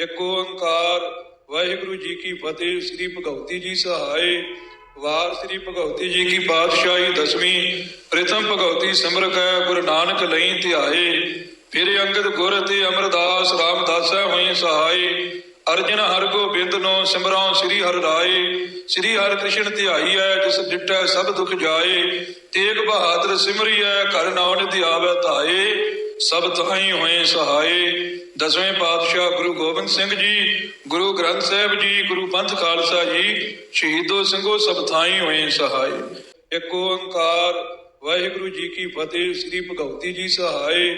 ਇੱਕ ਓੰਕਾਰ। ਵਾਹਿਗੁਰੂ ਜੀ ਕੀ ਫਤਿਹ। ਸ੍ਰੀ ਭਗਵਤੀ ਜੀ ਸਹਾਏ। ਵਾਰ ਸ੍ਰੀ ਭਗਵਤੀ ਜੀ ਕੀ ਪਾਤਸ਼ਾਹੀ ਦਸਵੀਂ। ਪ੍ਰਥਮ ਭਗਵਤੀ ਸਿਮਰਕ ਕੈ ਗੁਰੂ ਨਾਨਕ ਲਈ ਧਿਆਏ। ਫਿਰ ਅੰਗਦ ਗੁਰ ਤੇ ਅਮਰਦਾਸ ਰਾਮਦਾਸੈ ਹੋਏ ਸਹਾਏ। ਅਰਜਨ ਹਰ ਗੋਬਿੰਦ ਨੂੰ ਸਿਮਰਾਂ ਸ੍ਰੀ ਹਰਿ ਰਾਏ। ਸ੍ਰੀ ਹਰਿ ਕ੍ਰਿਸ਼ਨ ਧਿਆਈਐ ਜਿਸ ਡਿਟੈ ਸਭ ਦੁਖ ਜਾਏ। ਤੇਗ ਬਹਾਦਰ ਸਿਮਰਿਐ ਘਰ ਨਾਉ ਧਿਆਵੈ ਧਾਏ। ਸਭ ਤਹਾਈ ਹੋਏ ਸਹਾਏ। ਦਸਵੇਂ ਪਾਤਸ਼ਾਹ ਗੁਰੂ ਗੋਬਿੰਦ ਸਿੰਘ ਜੀ, ਗੁਰੂ ਗ੍ਰੰਥ ਸਾਹਿਬ ਜੀ, ਗੁਰੂ ਪੰਥ ਖਾਲਸਾ ਜੀ, ਸ਼ਹੀਦੋ ਸਿੰਘੋ ਸਭ ਥਾਈ ਹੋਏ ਸਹਾਏ ਇੱਕ ਓੰਕਾਰ, ਵਾਹਿਗੁਰੂ ਜੀ ਕੀ ਫਤਿਹ, ਸ੍ਰੀ ਭਗਵਤੀ ਜੀ ਸਹਾਏ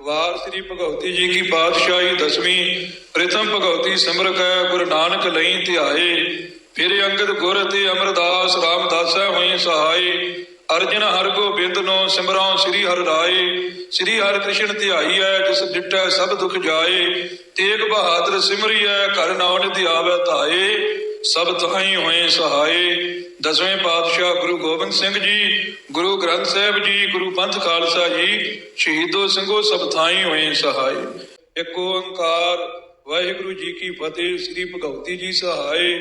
ਵਾਰ ਸ੍ਰੀ ਭਗਵਤੀ ਜੀ ਕੀ ਪਾਤਸ਼ਾਹੀ ਦਸਵੀਂ, ਪ੍ਰਥਮ ਭਗਵਤੀ ਸਿਮਰਕ ਕੈ ਗੁਰੂ ਨਾਨਕ ਲਈ ਧਿਆਏ। ਫਿਰ ਅੰਗਦ ਗੁਰ ਤੇ ਅਮਰਦਾਸ ਰਾਮਦਾਸੈ ਹੋਏ ਸਹਾਏ ਅਰਜਨ ਹਰ ਗੋਬਿੰਦ ਨੂੰ ਸਿਮਰਾਂ ਸ੍ਰੀ ਹਰਿ ਰਾਏ। ਸ੍ਰੀ ਹਰਿ ਕ੍ਰਿਸ਼ਨ ਧਿਆਈਐ ਜਿਸ ਡਿਟੈ ਸਭ ਦੁਖ ਜਾਏ। ਤੇਗ ਬਹਾਦਰ ਸਿਮਰਿਐ ਘਰ ਨਾਉ ਧਿਆਵੈ ਧਾਏ। ਸਭ ਤਹਾਈ ਹੋਏ ਸਹਾਏ। ਦਸਵੇਂ ਪਾਤਸ਼ਾਹ ਗੁਰੂ ਗੋਬਿੰਦ ਸਿੰਘ ਜੀ, ਗੁਰੂ ਗ੍ਰੰਥ ਸਾਹਿਬ ਜੀ, ਗੁਰੂ ਪੰਥ ਖਾਲਸਾ ਜੀ, ਸ਼ਹੀਦੋ ਸਿੰਘੋ ਸਭ ਥਾਈ ਹੋਏ ਸਹਾਏ। ਇੱਕ ਓੰਕਾਰ, ਵਾਹਿਗੁਰੂ ਜੀ ਕੀ ਫਤਿਹ, ਸ੍ਰੀ ਭਗਵਤੀ ਜੀ ਸਹਾਏ।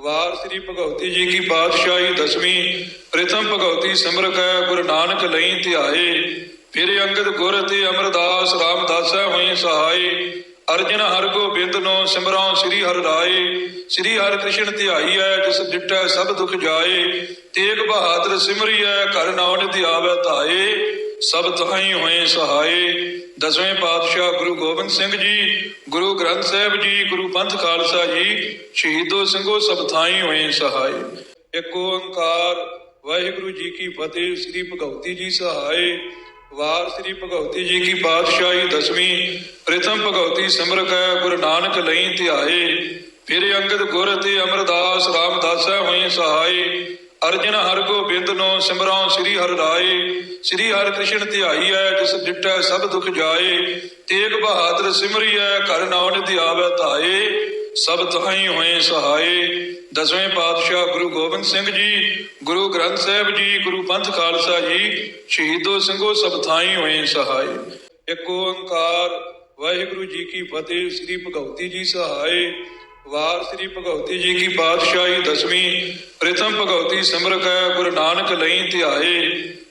ਵਾਰ ਸ੍ਰੀ ਭਗਵਤੀ ਜੀ ਕੀ ਪਾਤਸ਼ਾਹੀ ਦਸਵੀਂ, ਪ੍ਰਥਮ ਭਗਵਤੀ ਸਿਮਰਕ ਹੈ ਗੁਰੂ ਨਾਨਕ ਲਈ ਧਿਆਏ। ਫਿਰ ਅੰਗਦ ਗੁਰ ਤੇ ਅਮਰਦਾਸ ਰਾਮਦਾਸੈ ਹੋਏ ਸਹਾਏ ਅਰਜਨ ਹਰ ਗੋਬਿੰਦ ਨੂੰ ਸਿਮਰਾਂ ਸ੍ਰੀ ਹਰਿ ਰਾਏ। ਸ੍ਰੀ ਹਰਿ ਕ੍ਰਿਸ਼ਨ ਧਿਆਈਐ, ਜਿਸ ਡਿਟੈ ਸਭ ਦੁਖ ਜਾਏ। ਤੇਗ ਬਹਾਦਰ ਸਿਮਰੀ ਸਿਮਰਿਐ, ਘਰ ਨਾਉ ਧਿਆਵੈ ਧਾਏ। ਸਭ ਤਹਾਈ ਹੋਏ ਸਹਾਏ। ਦਸਵੇਂ ਪਾਤਸ਼ਾਹ ਗੁਰੂ ਗੋਬਿੰਦ ਸਿੰਘ ਜੀ, ਗੁਰੂ ਗ੍ਰੰਥ ਸਾਹਿਬ ਜੀ, ਗੁਰੂ ਪੰਥ ਖਾਲਸਾ ਜੀ, ਸ਼ਹੀਦੋ ਸਿੰਘੋ ਸਭ ਥਾਈ ਹੋਏ ਸਹਾਏ। ਇੱਕ ਓੰਕਾਰ, ਵਾਹਿਗੁਰੂ ਜੀ ਕੀ ਫਤਿਹ, ਸ੍ਰੀ ਭਗਵਤੀ ਜੀ ਸਹਾਏ। ਵਾਰ ਸ੍ਰੀ ਭਗਵਤੀ ਜੀ ਕੀ ਪਾਤਸ਼ਾਹੀ ਦਸਵੀਂ, ਪ੍ਰਥਮ ਭਗਵਤੀ ਸਿਮਰ ਕੈ ਗੁਰੂ ਨਾਨਕ ਲਈ ਧਿਆਏ। ਫਿਰ ਅੰਗਦ ਗੁਰ ਤੇ ਅਮਰਦਾਸ ਰਾਮਦਾਸੈ ਹੋਏ ਸਹਾਏ। ਅਰਜਨ ਹਰ ਗੋਬਿੰਦ ਨੂੰ ਸਿਮਰਾਂ, ਸ੍ਰੀ ਹਰਿ ਰਾਏ। ਸ੍ਰੀ ਹਰਿ ਕ੍ਰਿਸ਼ਨ ਧਿਆਈਐ ਜਿਸ ਡਿਟੈ ਸਭ ਦੁਖ ਜਾਏ। ਤੇਗ ਬਹਾਦਰ ਸਿਮਰਿਐ ਘਰ ਨਾਉ ਧਿਆਵੈ ਧਾਏ। ਸਭ ਤਹਾਈ ਹੋਏ ਸਹਾਏ। ਦਸਵੇਂ ਪਾਤਸ਼ਾਹ ਗੁਰੂ ਗੋਬਿੰਦ ਸਿੰਘ ਜੀ, ਗੁਰੂ ਗ੍ਰੰਥ ਸਾਹਿਬ ਜੀ, ਗੁਰੂ ਪੰਥ ਖਾਲਸਾ ਜੀ, ਸ਼ਹੀਦੋ ਸਿੰਘੋ ਸਭ ਥਾਈ ਹੋਏ ਸਹਾਏ। ਇੱਕ ਓੰਕਾਰ, ਵਾਹਿਗੁਰੂ ਜੀ ਕੀ ਫਤਿਹ, ਸ੍ਰੀ ਭਗਵਤੀ ਜੀ ਸਹਾਏ। ਵਾਰ ਸ੍ਰੀ ਭਗਵਤੀ ਜੀ ਕੀ ਪਾਤਸ਼ਾਹੀ ਦਸਵੀਂ, ਪ੍ਰਥਮ ਭਗਵਤੀ ਸਿਮਰਕ ਹੈ ਗੁਰੂ ਨਾਨਕ ਲਈ ਧਿਆਏ।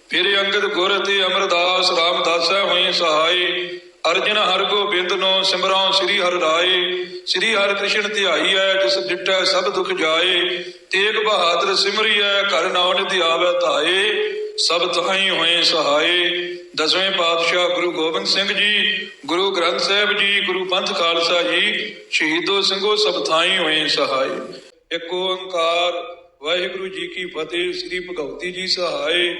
ਫਿਰ ਅੰਗਦ ਗੁਰ ਤੇ ਅਮਰਦਾਸ ਰਾਮਦਾਸੈ ਹੋਏ ਸਹਾਏ। ਅਰਜਨ ਹਰ ਗੋਬਿੰਦ ਨੋ ਸਿਮਰਾਂ ਸ੍ਰੀ ਹਰਿ ਰਾਏ। ਸ੍ਰੀ ਹਰਿ ਕ੍ਰਿਸ਼ਨ ਧਿਆਈਐ, ਜਿਸ ਡਿਟੈ ਸਭ ਦੁਖ ਜਾਏ। ਤੇਗ ਬਹਾਦਰ ਸਿਮਰਿਐ, ਘਰ ਨਾਉ ਧਿਆਵੈ ਧਾਏ। ਸਭ ਤਹਾਈ ਹੋਏ ਸਹਾਏ। ਦਸਵੇਂ ਪਾਤਸ਼ਾਹ ਗੁਰੂ ਗੋਬਿੰਦ ਸਿੰਘ ਜੀ, ਗੁਰੂ ਗ੍ਰੰਥ ਸਾਹਿਬ ਜੀ, ਗੁਰੂ ਪੰਥ ਖਾਲਸਾ ਜੀ, ਸ਼ਹੀਦੋ ਸਿੰਘੋ ਸਭ ਥਾਈ ਹੋਏ ਸਹਾਏ। ਇੱਕ ਓੰਕਾਰ, ਵਾਹਿਗੁਰੂ ਜੀ ਕੀ ਫਤਿਹ, ਸ੍ਰੀ ਭਗਵਤੀ ਜੀ ਸਹਾਏ।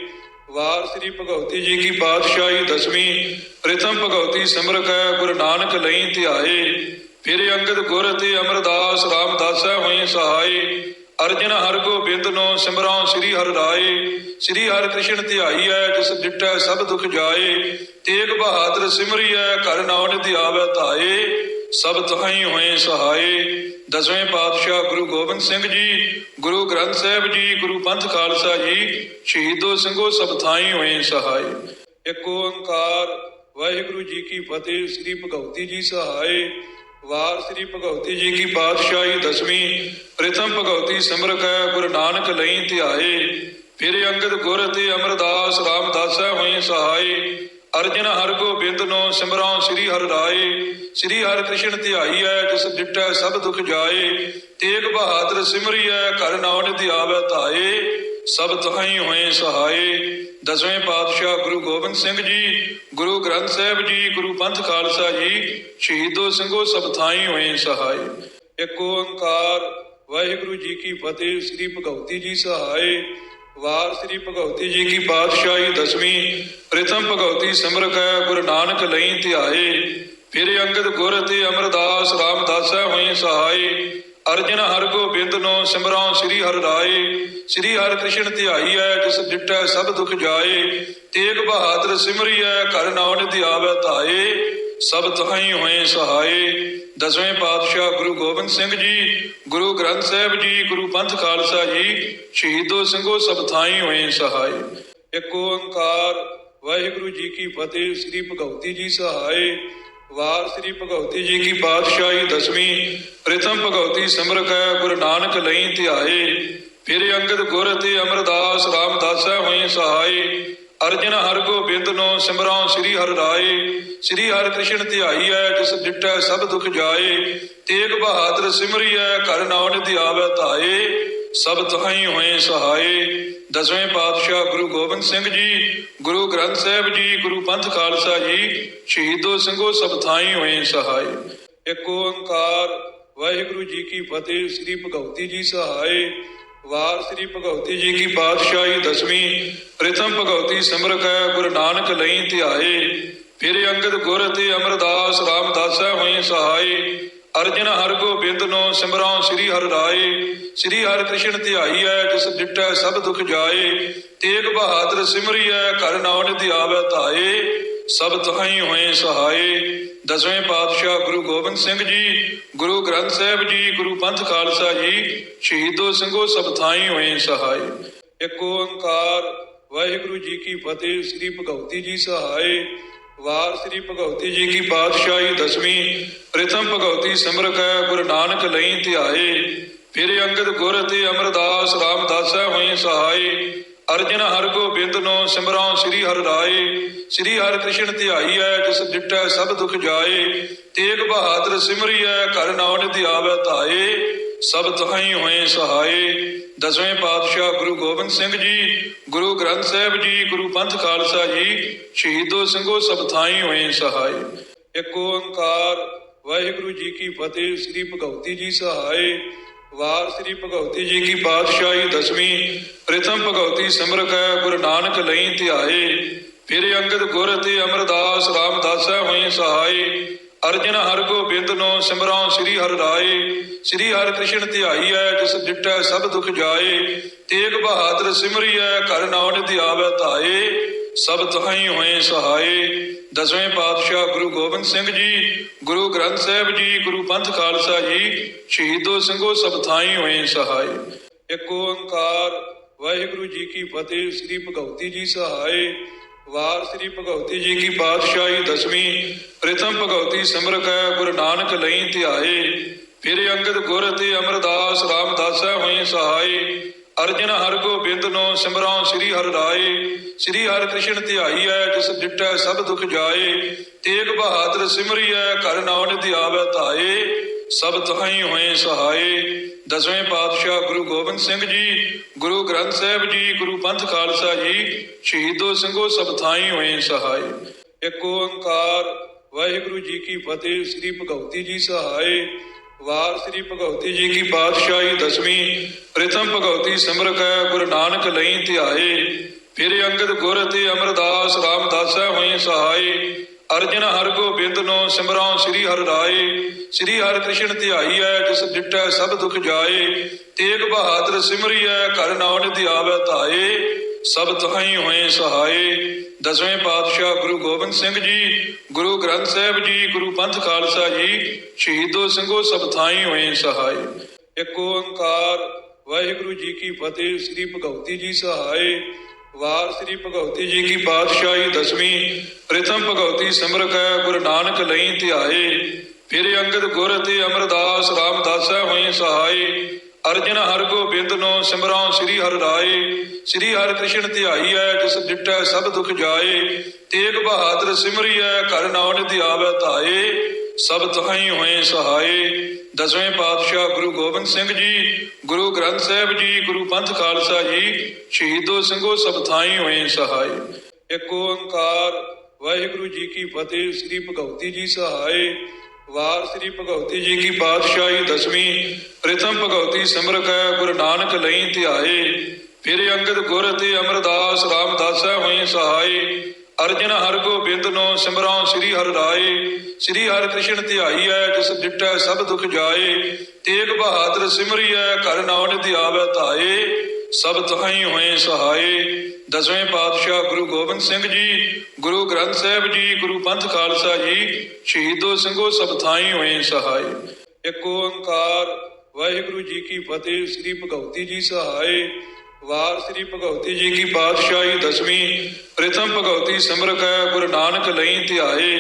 ਵਾਰ ਸ੍ਰੀ ਭਗਵਤੀ ਜੀ ਕੀ ਪਾਤਸ਼ਾਹੀ ਦਸਵੀਂ, ਪ੍ਰਥਮ ਭਗਵਤੀ ਸਿਮਰਕ ਹੈ, ਗੁਰੂ ਨਾਨਕ ਲਈ ਧਿਆਏ। ਫਿਰ ਅੰਗਦ ਗੁਰ ਤੇ ਅਮਰਦਾਸ ਰਾਮਦਾਸੈ ਹੋਏ ਸਹਾਏ ਅਰਜਨ ਹਰ ਗੋਬਿੰਦ ਨੂੰ ਸਿਮਰਾਂ ਸ੍ਰੀ ਹਰਿ ਰਾਏ। ਸ੍ਰੀ ਹਰਿ ਕ੍ਰਿਸ਼ਨ ਧਿਆਈਐ ਜਿਸ ਡਿਟੈ ਸਭ ਦੁਖ ਜਾਏ। ਤੇਗ ਬਹਾਦਰ ਸਿਮਰਿਐ ਘਰ ਨਾਉ ਧਿਆਵੈ ਧਾਏ। ਸਭ ਤਹਾਈ ਹੋਏ ਸਹਾਏ। ਦਸਵੇਂ ਪਾਤਸ਼ਾਹ ਗੁਰੂ ਗੋਬਿੰਦ ਸਿੰਘ ਜੀ, ਗੁਰੂ ਗ੍ਰੰਥ ਸਾਹਿਬ ਜੀ, ਗੁਰੂ ਪੰਥ ਖਾਲਸਾ ਜੀ, ਸ਼ਹੀਦੋ ਸਿੰਘੋ ਸਭ ਥਾਈ ਹੋਏ ਸਹਾਏ। ਇੱਕ ਓੰਕਾਰ, ਵਾਹਿਗੁਰੂ ਜੀ ਕੀ ਫਤਿਹ, ਸ੍ਰੀ ਭਗਵਤੀ ਜੀ ਸਹਾਏ। ਵਾਰ ਸ੍ਰੀ ਭਗਵਤੀ ਜੀ ਕੀ ਪਾਤਸ਼ਾਹੀ ਦਸਵੀਂ, ਪ੍ਰਥਮ ਭਗਵਤੀ ਸਿਮਰ ਕੈ ਗੁਰੂ ਨਾਨਕ ਲਈ ਧਿਆਏ। ਫਿਰ ਅੰਗਦ ਗੁਰ ਤੇ ਅਮਰਦਾਸ ਰਾਮਦਾਸੈ ਹੋਏ ਸਹਾਏ। ਅਰਜਨ ਹਰ ਗੋਬਿੰਦ ਨੂੰ ਸਿਮਰਾਂ ਸ੍ਰੀ ਹਰਿ ਰਾਏ। ਸ੍ਰੀ ਹਰਿ ਕ੍ਰਿਸ਼ਨ ਧਿਆਈਐ ਜਿਸ ਡਿਟੈ ਸਭ ਦੁਖ ਜਾਏ। ਤੇਗ ਬਹਾਦਰ ਸਿਮਰਿਐ ਘਰ ਨਾਉ ਧਿਆਵੈ ਧਾਏ। ਸਭ ਤਹਾਈ ਹੋਏ ਸਹਾਏ। ਦਸਵੇਂ ਪਾਤਸ਼ਾਹ ਗੁਰੂ ਗੋਬਿੰਦ ਸਿੰਘ ਜੀ, ਗੁਰੂ ਗ੍ਰੰਥ ਸਾਹਿਬ ਜੀ, ਗੁਰੂ ਪੰਥ ਖਾਲਸਾ ਜੀ, ਸ਼ਹੀਦੋ ਸਿੰਘੋ ਸਭ ਥਾਈ ਹੋਏ ਸਹਾਏ। ਇੱਕ ਓੰਕਾਰ, ਵਾਹਿਗੁਰੂ ਜੀ ਕੀ ਫਤਿਹ, ਸ੍ਰੀ ਭਗਵਤੀ ਜੀ ਸਹਾਏ। ਵਾਰ ਸ੍ਰੀ ਭਗਵਤੀ ਜੀ ਕੀ ਪਾਤਸ਼ਾਹੀ ਦਸਵੀਂ, ਪ੍ਰਥਮ ਭਗਵਤੀ ਸਿਮਰਕ ਹੈ, ਗੁਰੂ ਨਾਨਕ ਲਈ ਧਿਆਏ। ਫਿਰ ਅੰਗਦ ਗੁਰ ਤੇ ਅਮਰਦਾਸ ਰਾਮਦਾਸੈ ਹੋਏ ਸਹਾਏ। ਅਰਜਨ ਹਰ ਗੋਬਿੰਦ ਨੂੰ ਸਿਮਰਾਂ ਸ੍ਰੀ ਹਰਿ ਰਾਏ। ਸ੍ਰੀ ਹਰਿ ਕ੍ਰਿਸ਼ਨ ਧਿਆਈਐ ਜਿਸ ਡਿਟੈ ਸਭ ਦੁਖ ਜਾਏ। ਤੇਗ ਬਹਾਦਰ ਸਿਮਰਿਐ ਘਰ ਨਾਉ ਧਿਆਵੈ ਧਾਏ। ਸਭ ਤਹਾਈ ਹੋਏ ਸਹਾਏ। ਦਸਵੇਂ ਪਾਤਸ਼ਾਹ ਗੁਰੂ ਗੋਬਿੰਦ ਸਿੰਘ ਜੀ, ਗੁਰੂ ਗ੍ਰੰਥ ਸਾਹਿਬ ਜੀ, ਗੁਰੂ ਪੰਥ ਖਾਲਸਾ ਜੀ, ਸ਼ਹੀਦੋ ਸਿੰਘੋ ਸਭ ਥਾਈ ਹੋਏ ਸਹਾਏ। ਇੱਕ ਓੰਕਾਰ, ਵਾਹਿਗੁਰੂ ਜੀ ਕੀ ਫਤਿਹ, ਸ੍ਰੀ ਭਗਵਤੀ ਜੀ ਸਹਾਏ। ਵਾਰ ਸ੍ਰੀ ਭਗਵਤੀ ਜੀ ਕੀ ਪਾਤਸ਼ਾਹੀ ਦਸਵੀਂ, ਪ੍ਰਥਮ ਭਗਵਤੀ ਸਿਮਰਕ ਕੈ ਗੁਰੂ ਨਾਨਕ ਲਈ ਧਿਆਏ। ਫਿਰ ਅੰਗਦ ਗੁਰ ਤੇ ਅਮਰਦਾਸ ਰਾਮਦਾਸੈ ਹੋਏ ਸਹਾਈ ਅਰਜਨ ਹਰ ਗੋਬਿੰਦ ਨੂੰ ਸਿਮਰਾਂ ਸ੍ਰੀ ਹਰਿ ਰਾਏ। ਸ੍ਰੀ ਹਰਿ ਕ੍ਰਿਸ਼ਨ ਧਿਆਈਐ ਜਿਸ ਡਿਟੈ ਸਭ ਦੁਖ ਜਾਏ। ਤੇਗ ਬਹਾਦਰ ਸਿਮਰੀ ਸਿਮਰਿਐ ਘਰ ਨਾਉ ਧਿਆਵੈ ਧਾਏ। ਸਭ ਤਹਾਈ ਹੋਏ ਸਹਾਏ। ਦਸਵੇਂ ਪਾਤਸ਼ਾਹ ਗੁਰੂ ਗੋਬਿੰਦ ਸਿੰਘ ਜੀ, ਗੁਰੂ ਗ੍ਰੰਥ ਸਾਹਿਬ ਜੀ, ਗੁਰੂ ਪੰਥ ਖਾਲਸਾ ਜੀ, ਸ਼ਹੀਦੋ ਸਿੰਘੋ ਸਭ ਥਾਈ ਹੋਏ ਸਹਾਏ। ਇੱਕ ਓੰਕਾਰ, ਵਾਹਿਗੁਰੂ ਜੀ ਕੀ ਫਤਿਹ, ਸ੍ਰੀ ਭਗਵਤੀ ਜੀ ਸਹਾਏ। ਵਾਰ ਸ੍ਰੀ ਭਗਵਤੀ ਜੀ ਕੀ ਪਾਤਸ਼ਾਹੀ ਦਸਵੀਂ, ਪ੍ਰਥਮ ਭਗਵਤੀ ਸਿਮਰਕ ਹੈ, ਗੁਰੂ ਨਾਨਕ ਲਈ ਧਿਆਏ। ਫਿਰ ਅੰਗਦ ਗੁਰ ਤੇ ਅਮਰਦਾਸ ਰਾਮਦਾਸੈ ਹੋਏ ਸਹਾਈ ਅਰਜਨ ਹਰ ਗੋਬਿੰਦ ਨੂੰ ਸਿਮਰਾਂ ਸ੍ਰੀ ਹਰਿ ਰਾਏ। ਸ੍ਰੀ ਹਰਿ ਕ੍ਰਿਸ਼ਨ ਧਿਆਈਐ, ਜਿਸ ਡਿਟੈ ਸਭ ਦੁਖ ਜਾਏ। ਤੇਗ ਬਹਾਦਰ ਸਿਮਰਿਐ, ਘਰ ਨਾਉ ਧਿਆਵੈ ਧਾਏ। ਸਭ ਤਹਾਈ ਹੋਏ ਸਹਾਏ। ਦਸਵੇਂ ਪਾਤਸ਼ਾਹ ਗੁਰੂ ਗੋਬਿੰਦ ਸਿੰਘ ਜੀ, ਗੁਰੂ ਗ੍ਰੰਥ ਸਾਹਿਬ ਜੀ, ਗੁਰੂ ਪੰਥ ਖਾਲਸਾ ਜੀ, ਸ਼ਹੀਦੋ ਸਿੰਘੋ ਸਭ ਥਾਈ ਹੋਏ ਸਹਾਏ। ਇੱਕ ਓੰਕਾਰ। ਵਾਹਿਗੁਰੂ ਜੀ ਕੀ ਫਤਿਹ। ਸ੍ਰੀ ਭਗਵਤੀ ਜੀ ਸਹਾਏ। ਵਾਰ ਸ੍ਰੀ ਭਗਵਤੀ ਜੀ ਕੀ ਪਾਤਸ਼ਾਹੀ ਦਸਵੀਂ, ਪ੍ਰਥਮ ਭਗਵਤੀ ਸਿਮਰ ਕੈ ਗੁਰੂ ਨਾਨਕ ਲਈ ਧਿਆਏ। ਫਿਰ ਅੰਗਦ ਗੁਰ ਤੇ ਅਮਰਦਾਸ ਰਾਮਦਾਸੈ ਹੋਏ ਸਹਾਈ। ਅਰਜਨ ਹਰ ਗੋਬਿੰਦ ਨੂੰ ਸਿਮਰਾਂ ਸ੍ਰੀ ਹਰਿ ਰਾਏ। ਸ੍ਰੀ ਹਰਿ ਕ੍ਰਿਸ਼ਨ ਧਿਆਈਐ ਜਿਸ ਡਿਟੈ ਸਭ ਦੁਖ ਜਾਏ। ਤੇਗ ਬਹਾਦਰ ਸਿਮਰਿਐ ਘਰ ਨਾਉ ਧਿਆਵੈ ਧਾਏ। ਸਭ ਤਹਾਈ ਹੋਏ ਸਹਾਏ। ਦਸਵੇਂ ਪਾਤਸ਼ਾਹ ਗੁਰੂ ਗੋਬਿੰਦ ਸਿੰਘ ਜੀ, ਗੁਰੂ ਗ੍ਰੰਥ ਸਾਹਿਬ ਜੀ, ਗੁਰੂ ਪੰਥ ਖਾਲਸਾ ਜੀ, ਸ਼ਹੀਦੋ ਸਿੰਘੋ ਸਭ ਥਾਈ ਹੋਏ ਸਹਾਏ। ਇੱਕ ਓੰਕਾਰ, ਵਾਹਿਗੁਰੂ ਜੀ ਕੀ ਫਤਿਹ, ਸ੍ਰੀ ਭਗਵਤੀ ਜੀ ਸਹਾਏ। ਵਾਰ ਸ੍ਰੀ ਭਗਵਤੀ ਜੀ ਕੀ ਪਾਤਸ਼ਾਹੀ ਦਸਵੀਂ, ਪ੍ਰਥਮ ਭਗਵਤੀ ਸਿਮਰਕ ਹੈ, ਗੁਰੂ ਨਾਨਕ ਲਈ ਧਿਆਏ। ਫਿਰ ਅੰਗਦ ਗੁਰ ਤੇ ਅਮਰਦਾਸ ਰਾਮਦਾਸੈ ਹੋਏ ਸਹਾਈ ਅਰਜਨ ਹਰ ਗੋਬਿੰਦ ਨੂੰ ਸਿਮਰਾਂ ਸ੍ਰੀ ਹਰਿ ਰਾਏ, ਸ੍ਰੀ ਹਰਿ ਕ੍ਰਿਸ਼ਨ ਧਿਆਈਐ ਜਿਸ ਡਿਟੈ ਸਭ ਦੁਖ ਜਾਏ, ਤੇਗ ਬਹਾਦਰ ਸਿਮਰਿਐ ਘਰ ਨਾਉ ਧਿਆਵੈ ਧਾਏ, ਸਭ ਤਹਾਈ ਹੋਏ ਸਹਾਏ। ਦਸਵੇਂ ਪਾਤਸ਼ਾਹ ਗੁਰੂ ਗੋਬਿੰਦ ਸਿੰਘ ਜੀ, ਗੁਰੂ ਗ੍ਰੰਥ ਸਾਹਿਬ ਜੀ, ਗੁਰੂ ਪੰਥ ਖਾਲਸਾ ਜੀ, ਸ਼ਹੀਦੋ ਸਿੰਘੋ ਸਭ ਥਾਈ ਹੋਏ ਸਹਾਏ। ਇੱਕ ਓੰਕਾਰ, ਵਾਹਿਗੁਰੂ ਜੀ ਕੀ ਫਤਿਹ, ਸ੍ਰੀ ਭਗਵਤੀ ਜੀ ਸਹਾਏ। ਵਾਰ ਸ੍ਰੀ ਭਗਵਤੀ ਜੀ ਕੀ ਪਾਤਸ਼ਾਹੀ ਦਸਵੀਂ, ਪ੍ਰਥਮ ਭਗਵਤੀ ਸਿਮਰਕ ਹੈ, ਗੁਰੂ ਨਾਨਕ ਲਈ ਧਿਆਏ। ਫਿਰ ਅੰਗਦ ਗੁਰ ਤੇ ਅਮਰਦਾਸ ਰਾਮਦਾਸੈ ਹੋਏ ਸਹਾਈ। ਅਰਜਨ ਹਰ ਗੋਬਿੰਦ ਨੂੰ ਸਿਮਰਾਂ ਸ੍ਰੀ ਹਰਿ ਰਾਏ। ਸ੍ਰੀ ਹਰਿ ਕ੍ਰਿਸ਼ਨ ਧਿਆਈਐ ਜਿਸ ਡਿਟੈ ਸਭ ਦੁਖ ਜਾਏ। ਤੇਗ ਬਹਾਦਰ ਸਿਮਰਿਐ ਘਰ ਨਾਉ ਧਿਆਵੈ ਧਾਏ। ਸਭ ਤਹਾਈ ਹੋਏ ਸਹਾਏ। ਦਸਵੇਂ ਪਾਤਸ਼ਾਹ ਗੁਰੂ ਗੋਬਿੰਦ ਸਿੰਘ ਜੀ, ਗੁਰੂ ਗ੍ਰੰਥ ਸਾਹਿਬ ਜੀ, ਗੁਰੂ ਪੰਥ ਖਾਲਸਾ ਜੀ, ਸ਼ਹੀਦੋ ਸਿੰਘੋ ਸਭ ਥਾਈ ਹੋਏ ਸਹਾਏ। ਇੱਕ ਓੰਕਾਰ, ਵਾਹਿਗੁਰੂ ਜੀ ਕੀ ਫਤਿਹ, ਸ੍ਰੀ ਭਗਵਤੀ ਜੀ ਸਹਾਏ। ਵਾਰ ਸ੍ਰੀ ਭਗਵਤੀ ਜੀ ਕੀ ਪਾਤਸ਼ਾਹੀ ਦਸਵੀਂ, ਪ੍ਰਥਮ ਭਗਵਤੀ ਸਿਮਰ ਕੈ ਗੁਰੂ ਨਾਨਕ ਲਈ ਧਿਆਏ। ਫਿਰ ਅੰਗਦ ਗੁਰ ਤੇ ਅਮਰਦਾਸ ਰਾਮਦਾਸੈ ਹੋਏ ਸਹਾਈ ਅਰਜਨ ਹਰ ਗੋਬਿੰਦ ਨੂੰ ਸਿਮਰਾਂ ਸ੍ਰੀ ਹਰਿ ਰਾਏ। ਸ੍ਰੀ ਹਰਿ ਕ੍ਰਿਸ਼ਨ ਧਿਆਈਐ ਜਿਸ ਡਿਟੈ ਸਭ ਦੁਖ ਜਾਏ। ਤੇਗ ਬਹਾਦਰ ਸਿਮਰਿਐ ਘਰ ਨਾਉ ਧਿਆਵੈ ਧਾਏ। ਸਭ ਤਹਾਈ ਹੋਏ ਸਹਾਏ। ਦਸਵੇਂ ਪਾਤਸ਼ਾਹ ਗੁਰੂ ਗੋਬਿੰਦ ਸਿੰਘ ਜੀ, ਗੁਰੂ ਗ੍ਰੰਥ ਸਾਹਿਬ ਜੀ, ਗੁਰੂ ਪੰਥ ਖਾਲਸਾ ਜੀ, ਸ਼ਹੀਦੋ ਸਿੰਘੋ ਸਭ ਥਾਈ ਹੋਏ ਸਹਾਏ। ਇੱਕ ਓੰਕਾਰ, ਵਾਹਿਗੁਰੂ ਜੀ ਕੀ ਫਤਿਹ, ਸ੍ਰੀ ਭਗਵਤੀ ਜੀ ਸਹਾਏ। ਵਾਰ ਸ੍ਰੀ ਭਗਵਤੀ ਜੀ ਕੀ ਪਾਤਸ਼ਾਹੀ ਦਸਵੀਂ, ਪ੍ਰਥਮ ਭਗਵਤੀ ਸਿਮਰਕ ਹੈ ਗੁਰੂ ਨਾਨਕ ਲਈ ਧਿਆਏ, ਫਿਰ ਅੰਗਦ ਗੁਰ ਤੇ ਅਮਰਦਾਸ ਰਾਮਦਾਸੈ ਹੋਏ ਸਹਾਈ ਅਰਜਨ ਹਰ ਗੋਬਿੰਦ ਨੋ ਸਿਮਰਾਂ ਸ੍ਰੀ ਹਰਿ ਰਾਏ, ਸ੍ਰੀ ਹਰਿ ਕ੍ਰਿਸ਼ਨ ਧਿਆਈਐ ਜਿਸ ਡਿਟੈ ਸਭ ਦੁਖ ਜਾਏ, ਤੇਗ ਬਹਾਦਰ ਸਿਮਰਿਐ ਘਰ ਨਾਉ ਧਿਆਵੈ ਧਾਏ ਸਭ ਤਹਾਈ ਹੋਏ ਸਹਾਏ। ਦਸਵੇਂ ਪਾਤਸ਼ਾਹ ਗੁਰੂ ਗੋਬਿੰਦ ਸਿੰਘ ਜੀ, ਗੁਰੂ ਗ੍ਰੰਥ ਸਾਹਿਬ ਜੀ, ਗੁਰੂ ਪੰਥ ਖਾਲਸਾ ਜੀ, ਸ਼ਹੀਦੋ ਸਿੰਘੋ ਸਭ ਥਾਈ ਹੋਏ ਸਹਾਏ। ਇੱਕ ਓੰਕਾਰ, ਵਾਹਿਗੁਰੂ ਜੀ ਕੀ ਫਤਿਹ, ਸ੍ਰੀ ਭਗਵਤੀ ਜੀ ਸਹਾਏ। ਵਾਰ ਸ੍ਰੀ ਭਗਵਤੀ ਜੀ ਕੀ ਪਾਤਸ਼ਾਹੀ ਦਸਵੀਂ, ਪ੍ਰਥਮ ਭਗਵਤੀ ਸਿਮਰ ਕੈ ਗੁਰੂ ਨਾਨਕ ਲਈ ਧਿਆਏ। ਫਿਰ ਅੰਗਦ ਗੁਰ ਤੇ ਅਮਰਦਾਸ ਰਾਮਦਾਸੈ ਹੋਏ ਸਹਾਈ ਅਰਜਨ ਹਰ ਗੋਬਿੰਦ ਨੂੰ ਸਿਮਰਾਂ ਸ੍ਰੀ ਹਰਿ ਰਾਏ। ਸ੍ਰੀ ਹਰਿ ਕ੍ਰਿਸ਼ਨ ਧਿਆਈਐ ਜਿਸ ਡਿਟੈ ਸਭ ਦੁਖ ਜਾਏ। ਤੇਗ ਬਹਾਦਰ ਸਿਮਰਿਐ ਘਰ ਨਾਉ ਧਿਆਵੈ ਧਾਏ। ਸਭ ਤਹਾਈ ਹੋਏ ਸਹਾਏ। ਦਸਵੇਂ ਪਾਤਸ਼ਾਹ ਗੁਰੂ ਗੋਬਿੰਦ ਸਿੰਘ ਜੀ, ਗੁਰੂ ਗ੍ਰੰਥ ਸਾਹਿਬ ਜੀ, ਗੁਰੂ ਪੰਥ ਖਾਲਸਾ ਜੀ, ਸ਼ਹੀਦੋ ਸਿੰਘੋ ਸਭ ਥਾਈ ਹੋਏ ਸਹਾਏ। ਇੱਕ ਓੰਕਾਰ, ਵਾਹਿਗੁਰੂ ਜੀ ਕੀ ਫਤਿਹ, ਸ੍ਰੀ ਭਗਵਤੀ ਜੀ ਸਹਾਏ। ਵਾਰ ਸ੍ਰੀ ਭਗਵਤੀ ਜੀ ਕੀ ਪਾਤਸ਼ਾਹੀ ਦਸਵੀਂ, ਪ੍ਰਥਮ ਭਗਵਤੀ ਸਿਮਰ ਗੁਰੂ ਨਾਨਕ ਲਈ ਧਿਆਏ।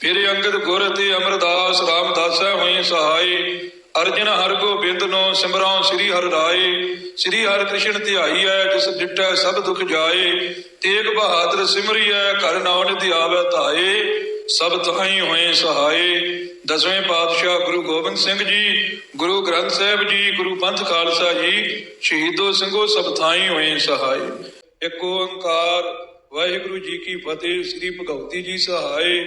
ਫਿਰ ਅੰਗਦ ਗੁਰ ਤੇ ਅਮਰਦਾਸ ਰਾਮਦਾਸੈ ਹੋਏ ਸਹਾਈ ਅਰਜਨ ਹਰ ਗੋਬਿੰਦ ਨੋ ਸਿਮਰਉ ਸ੍ਰੀ ਹਰਿ ਰਾਏ। ਸ੍ਰੀ ਹਰਿ ਕ੍ਰਿਸ਼ਨ ਧਿਆਈਐ ਜਿਸ ਡਿਟੈ ਸਭ ਦੁਖ ਜਾਏ। ਤੇਗ ਬਹਾਦਰ ਸਿਮਰਿਐ ਘਰ ਨਾਉ ਨਿਧਿ ਧਾਏ। ਸਭ ਥਾਈ ਹੋਏ ਸਹਾਏ। ਦਸਵੇਂ ਪਾਤਸ਼ਾਹ ਗੁਰੂ ਗੋਬਿੰਦ ਸਿੰਘ ਜੀ, ਗੁਰੂ ਗ੍ਰੰਥ ਸਾਹਿਬ ਜੀ, ਗੁਰੂ ਪੰਥ ਖਾਲਸਾ ਜੀ, ਸ਼ਹੀਦੋ ਸਿੰਘੋ ਸਭ ਥਾਈ ਹੋਏ ਸਹਾਈ ਇੱਕ ਓੰਕਾਰ, ਵਾਹਿਗੁਰੂ ਜੀ ਕੀ ਫਤਿਹ, ਸ੍ਰੀ ਭਗਵਤੀ ਜੀ ਸਹਾਏ।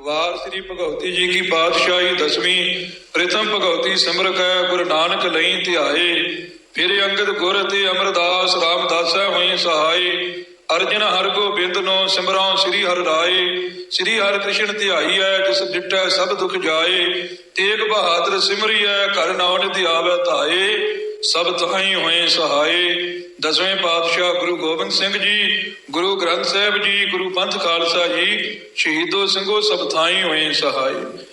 ਵਾਰ ਸ੍ਰੀ ਭਗਵਤੀ ਜੀ ਕੀ ਪਾਤਸ਼ਾਹੀ ਦਸਵੀਂ, ਪ੍ਰਥਮ ਭਗਵਤੀ ਹੈ, ਗੁਰੂ ਨਾਨਕ ਲਈ ਧਿਆਏ। ਫਿਰ ਅੰਗਦ ਗੁਰ ਤੇ ਅਮਰਦਾਸ ਰਾਮਦਾਸੈ ਹੋਏ ਸਹਾਈ ਅਰਜਨ ਹਰ ਗੋਬਿੰਦ ਨੋ ਸਿਮਰਉ ਸ੍ਰੀ ਹਰਿ ਰਾਏ। ਸ੍ਰੀ ਹਰਿ ਕ੍ਰਿਸ਼ਨ ਧਿਆਈਐ ਜਿਸ ਡਿਟੈ ਸਭ ਦੁਖ ਜਾਏ। ਤੇਗ ਬਹਾਦਰ ਸਿਮਰਿਐ ਘਰ ਨਾਉ ਨਿਧਿ ਆਵੈ ਧਾਏ। ਸਭ ਥਾਈ ਹੋਏ ਸਹਾਏ। ਦਸਵੇਂ ਪਾਤਸ਼ਾਹ ਗੁਰੂ ਗੋਬਿੰਦ ਸਿੰਘ ਜੀ, ਗੁਰੂ ਗ੍ਰੰਥ ਸਾਹਿਬ ਜੀ, ਗੁਰੂ ਪੰਥ ਖਾਲਸਾ ਜੀ, ਸ਼ਹੀਦੋ ਸਿੰਘੋ ਸਭ ਥਾਈ ਹੋਏ ਸਹਾਏ।